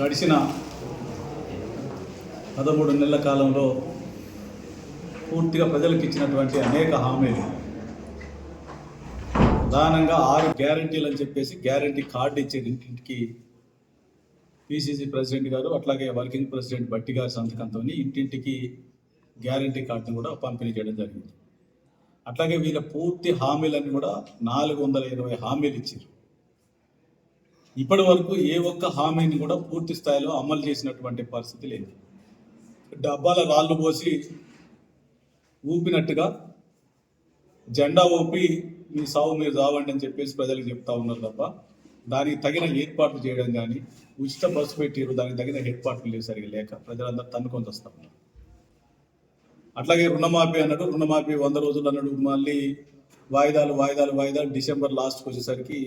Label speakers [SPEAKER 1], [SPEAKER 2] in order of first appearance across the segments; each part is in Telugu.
[SPEAKER 1] గడిచిన పదమూడు నెలల కాలంలో పూర్తిగా ప్రజలకు ఇచ్చినటువంటి అనేక హామీలు. ప్రధానంగా ఆరు గ్యారంటీలు అని చెప్పేసి గ్యారంటీ కార్డు ఇచ్చేది ఇంటింటికి పిసిసి ప్రెసిడెంట్ గారు అట్లాగే వర్కింగ్ ప్రెసిడెంట్ బట్టి గారి సంతకంతో ఇంటింటికి గ్యారంటీ కార్డును కూడా పంపిణీ చేయడం జరిగింది. అట్లాగే వీళ్ళ పూర్తి హామీలన్నీ కూడా నాలుగు వందల ఇరవై హామీలు ఇచ్చారు ఇప్పటి వరకు ఏ ఒక్క హామీని కూడా పూర్తి స్థాయిలో అమలు చేసినటువంటి పరిస్థితి లేదు. డబ్బాల రాళ్ళు పోసి ఊపినట్టుగా జెండా ఊపి మీ సావు మీరు రావండి అని చెప్పేసి ప్రజలకు చెప్తా ఉన్నారు తప్ప దానికి తగిన ఏర్పాట్లు చేయడం కానీ ఉచిత బస్సు పెట్టిరు దానికి తగిన ఏర్పాట్లు లేవు సరిగా లేక ప్రజలందరూ తన్నుకొని వస్తా ఉన్నారు. అట్లాగే రుణమాఫీ అన్నాడు రుణమాఫీ వంద రోజులు అన్నాడు మళ్ళీ వాయిదాలు వాయిదాలు వాయిదాలు డిసెంబర్ లాస్ట్కి వచ్చేసరికి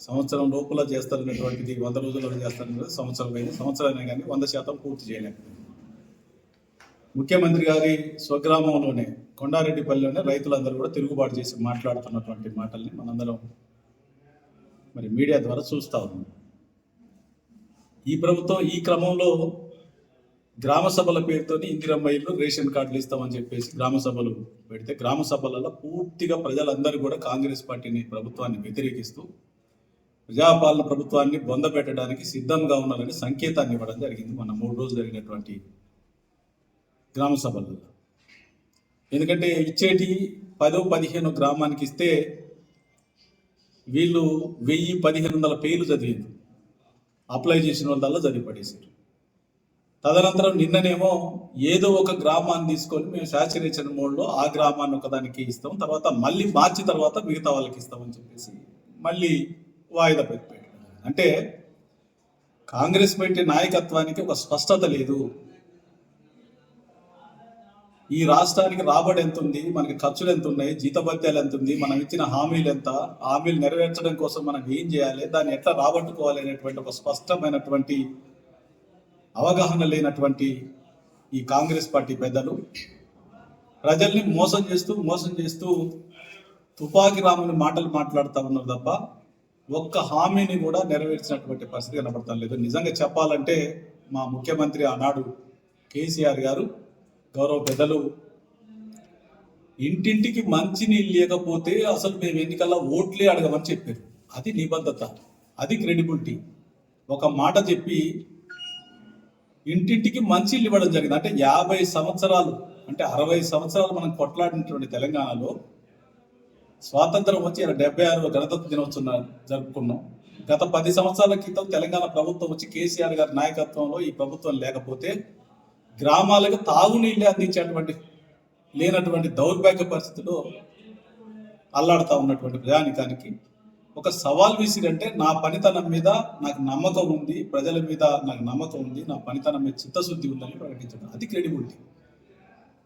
[SPEAKER 1] సంవత్సరం లోపల చేస్తారనేటువంటిది వంద రోజుల్లో చేస్తారనేది సంవత్సరం అయింది సంవత్సరమే కానీ వంద శాతం పూర్తి చేయలేదు ముఖ్యమంత్రి గారి స్వగ్రామంలోనే కొండారెడ్డిపల్లిలోనే రైతులందరూ కూడా తిరుగుబాటు చేసి మాట్లాడుతున్నటువంటి మాటల్ని మనందరం మరి మీడియా ద్వారా చూస్తూ ఉన్నాం. ఈ ప్రభుత్వం ఈ క్రమంలో గ్రామ సభల పేరుతో ఇందిరమ్మ ఇల్లు రేషన్ కార్డులు ఇస్తామని చెప్పేసి గ్రామ సభలు పెడితే గ్రామ సభలలో పూర్తిగా ప్రజలందరూ కూడా కాంగ్రెస్ పార్టీని ప్రభుత్వాన్ని వ్యతిరేకిస్తూ ప్రజాపాలన ప్రభుత్వాన్ని బొందపెట్టడానికి సిద్ధంగా ఉన్నారని సంకేతాన్ని ఇవ్వడం జరిగింది. మన మూడు రోజులు జరిగినటువంటి గ్రామ సభల్లో. ఎందుకంటే ఇచ్చేటి పదో పదిహేను గ్రామానికి ఇస్తే వీళ్ళు వెయ్యి పదిహేను వందల పేర్లు చదివారు అప్లై చేసిన వాళ్ళల్లా చదివి పడేశారు తదనంతరం నిన్ననేమో ఏదో ఒక గ్రామాన్ని తీసుకొని మేము శాచురేషన్ మోడ్లో ఆ గ్రామాన్ని ఒకదానికి ఇస్తాం తర్వాత మళ్ళీ మార్చి తర్వాత మిగతా వాళ్ళకి ఇస్తామని చెప్పేసి మళ్ళీ వాయిదా పెట్టాడు అంటే కాంగ్రెస్ పెట్టే నాయకత్వానికి ఒక స్పష్టత లేదు. ఈ రాష్ట్రానికి రాబడి ఎంత ఉంది మనకి ఖర్చులు ఎంత ఉన్నాయి జీతభత్యాలు ఎంత ఉంది మనం ఇచ్చిన హామీలు ఎంత హామీలు నెరవేర్చడం కోసం మనం ఏం చేయాలి దాన్ని ఎట్లా రాబట్టుకోవాలి అనేటువంటి ఒక స్పష్టమైనటువంటి అవగాహన లేనటువంటి ఈ కాంగ్రెస్ పార్టీ పెద్దలు ప్రజల్ని మోసం చేస్తూ మోసం చేస్తూ తుపాకి రాముని మాటలు మాట్లాడుతూ ఉన్నారు తప్ప ఒక్క హామీని కూడా నెరవేర్చినటువంటి పరిస్థితి కనబడతాం లేదు. నిజంగా చెప్పాలంటే మా ముఖ్యమంత్రి ఆనాడు కేసీఆర్ గారు గౌరవ పెద్దలు ఇంటింటికి మంచినీళ్ళు లేకపోతే అసలు మేము ఎన్నికల్లో ఓట్లే అడగమని చెప్పారు. అది నిబద్ధత అది క్రెడిబిలిటీ. ఒక మాట చెప్పి ఇంటింటికి మంచినీళ్ళు ఇవ్వడం జరిగింది. అంటే యాభై సంవత్సరాలు అంటే అరవై సంవత్సరాలు మనం కొట్లాడినటువంటి తెలంగాణలో స్వాతంత్రం వచ్చి డెబ్బై ఆరు గణతంత్ర దినోత్సవం జరుపుకున్నాం. గత పది సంవత్సరాల క్రితం తెలంగాణ ప్రభుత్వం వచ్చి కేసీఆర్ గారి నాయకత్వంలో ఈ ప్రభుత్వం లేకపోతే గ్రామాలకు తాగునీళ్ళే అందించేటువంటి లేనటువంటి దౌర్భాగ్య పరిస్థితులు అల్లాడుతూ ఉన్నటువంటి ప్రజానికానికి ఒక సవాల్ విసిరంటే నా పనితనం మీద నాకు నమ్మకం ఉంది ప్రజల మీద నాకు నమ్మకం ఉంది నా పనితనం మీద చిత్తశుద్ధి ఉందని ప్రకటించడం. అది క్రెడిబిలిటీ.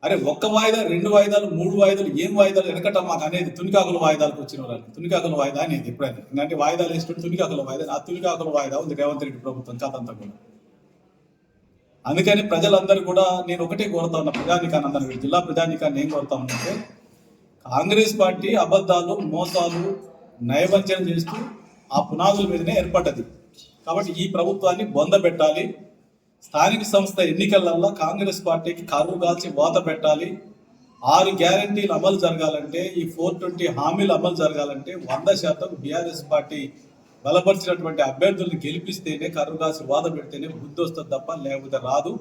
[SPEAKER 1] అరే ఒక్క వాయిదా రెండు వాయిదాలు మూడు వాయిదాలు ఏం వాయిదాలు వెనకట మాకు అనేది తునికాకుల వాయిదాలకు వచ్చిన వాళ్ళు. తునికాకుల వాయిదా అనేది ఎప్పుడైనా. ఎందుకంటే వాయిదాలు వేసుకుంటే తునికాకుల వాయిదా ఆ తునికాకుల వాయిదా ఉంది రేవంత్ రెడ్డి ప్రభుత్వం కాదంతా కూడా. అందుకని ప్రజలందరూ కూడా నేను ఒకటే కోరుతా ఉన్నా ప్రజానికాన్ని అందరూ జిల్లా ప్రజానికాన్ని ఏం కోరుతా ఉన్నానంటే కాంగ్రెస్ పార్టీ అబద్ధాలు మోసాలు నయవంచన చేస్తూ ఆ పునాదుల మీదనే ఏర్పడ్డది. కాబట్టి ఈ ప్రభుత్వాన్ని బొంద పెట్టాలి. స్థానిక సంస్థ ఎన్నికలలో కాంగ్రెస్ పార్టీకి కరువు కాల్చి వాత పెట్టాలి. ఆరు గ్యారంటీలు అమలు జరగాలంటే ఈ ఫోర్ ట్వంటీ హామీలు అమలు జరగాలంటే వంద శాతం బీఆర్ఎస్ పార్టీ బలపరిచినటువంటి అభ్యర్థుల్ని గెలిపిస్తేనే కరువు కాల్చి వాద పెడితేనే బుద్ధి వస్తుంది తప్ప లేకపోతే రాదు.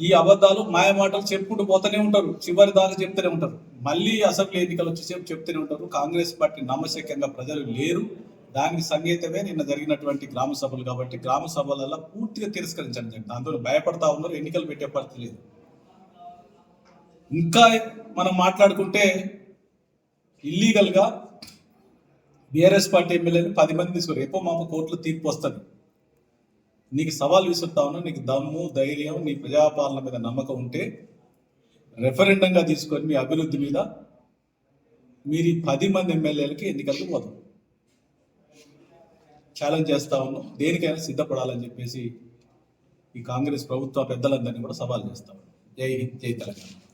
[SPEAKER 1] ఈ అబద్ధాలు మాయమాటలు చెప్పుకుంటూ పోతూనే ఉంటారు. చివరి దాకా చెప్తూనే ఉంటారు. మళ్ళీ అసెంబ్లీ ఎన్నికలు వచ్చేసేపు చెప్తూనే ఉంటారు. కాంగ్రెస్ పార్టీ నమ్మశక్యంగా ప్రజలు లేరు. దానికి సంగీతమే నిన్న జరిగినటువంటి గ్రామ సభలు కాబట్టి గ్రామ సభలలో పూర్తిగా తిరస్కరించండి దాంతో భయపడతా ఉన్నారు ఎన్నికలు పెట్టే పరిస్థితి లేదు. ఇంకా మనం మాట్లాడుకుంటే ఇల్లీగల్గా బీఆర్ఎస్ పార్టీ ఎమ్మెల్యేని పది మంది తీసుకుని రేపో మాకు కోర్టులో తీర్పు వస్తుంది. నీకు సవాల్ విసురుతా ఉన్నా నీకు దమ్ము ధైర్యం నీ ప్రజాపాలన మీద నమ్మకం ఉంటే రెఫరెండంగా తీసుకొని మీ అభివృద్ధి మీద మీరు ఈ పది మంది ఎమ్మెల్యేలకి ఎన్నికలకు పోదాం. ఛాలెంజ్ చేస్తా ఉన్నాం. దేనికైనా సిద్ధపడాలని చెప్పేసి ఈ కాంగ్రెస్ ప్రభుత్వ పెద్దలందరినీ కూడా సవాల్ చేస్తాం జై హింద్ జై తెలంగాణ.